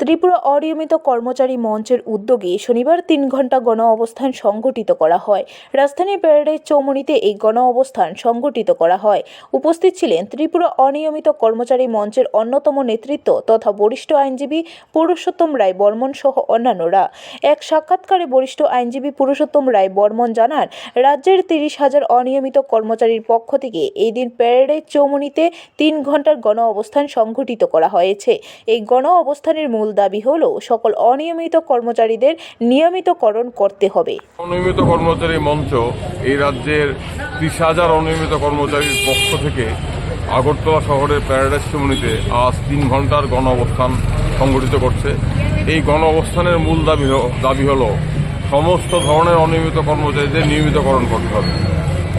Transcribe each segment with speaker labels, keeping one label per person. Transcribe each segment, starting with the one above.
Speaker 1: ত্রিপুরা অনিয়মিত কর্মচারী মঞ্চের উদ্যোগে শনিবার তিন ঘণ্টা গণ অবস্থান সংগঠিত করা হয়। রাজধানী প্যারাডাইজ চৌমুনিতে এই গণ অবস্থান সংগঠিত করা হয়। উপস্থিত ছিলেন ত্রিপুরা অনিয়মিত কর্মচারী মঞ্চের অন্যতম নেতৃত্ব তথা বরিষ্ঠ আইনজীবী পুরুষোত্তম রায় বর্মন সহ অন্যান্যরা। এক সাক্ষাৎকারে বরিষ্ঠ আইনজীবী পুরুষোত্তম রায় বর্মন জানান, রাজ্যের তিরিশ হাজার অনিয়মিত কর্মচারীর পক্ষ থেকে এই দিন প্যারাডাইজ চৌমুনিতে তিন ঘণ্টার গণ অবস্থান সংঘটিত করা হয়েছে। এই গণ অবস্থানের মূল দাবি হল, সকল অনিয়মিত কর্মচারীদের নিয়মিতকরণ করতে হবে।
Speaker 2: অনিয়মিত কর্মচারী মঞ্চ এই রাজ্যের ত্রিশ হাজার অনিয়মিত কর্মচারীর পক্ষ থেকে আগরতলা শহরের প্যারাডাইস চমুনিতে আজ তিন ঘণ্টার গণ অবস্থান সংগঠিত করছে। এই গণ অবস্থানের মূল দাবি দাবি হল, সমস্ত ধরনের অনিয়মিত কর্মচারীদের নিয়মিতকরণ করতে হবে।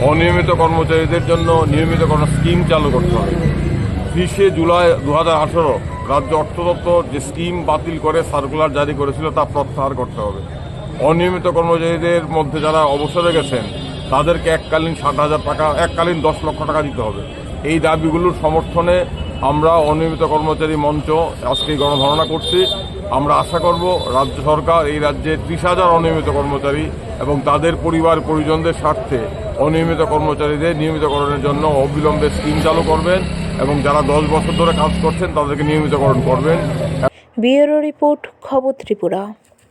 Speaker 2: অনিয়মিত কর্মচারীদের জন্য নিয়মিতকরণ স্কিম চালু করতে হবে। ত্রিশে জুলাই দু হাজার আঠারো রাজ্য অর্থ দপ্তর যে স্কিম বাতিল করে সার্কুলার জারি করেছিল, তা প্রত্যাহার করতে হবে। অনিয়মিত কর্মচারীদের মধ্যে যারা অবসরে গেছেন, তাদেরকে এককালীন ষাট হাজার টাকা, এককালীন দশ লক্ষ টাকা দিতে হবে। এই দাবিগুলোর সমর্থনে আমরা অনিয়মিত কর্মচারী মঞ্চ আজকে গণধারণা করছি। আমরা আশা করব রাজ্য সরকার এই রাজ্যে ত্রিশ হাজার অনিয়মিত কর্মচারী এবং তাদের পরিবার, পরিজনদের স্বার্থে অনিয়মিত কর্মচারীদের নিয়মিতকরণের জন্য অবিলম্বে স্কিম চালু করবেন। এবং যারা দশ বছর ধরে কাজ করছেন তাদেরকে নিয়মিতকরণ করবেন।
Speaker 1: ব্যুরো রিপোর্ট খবর ত্রিপুরা।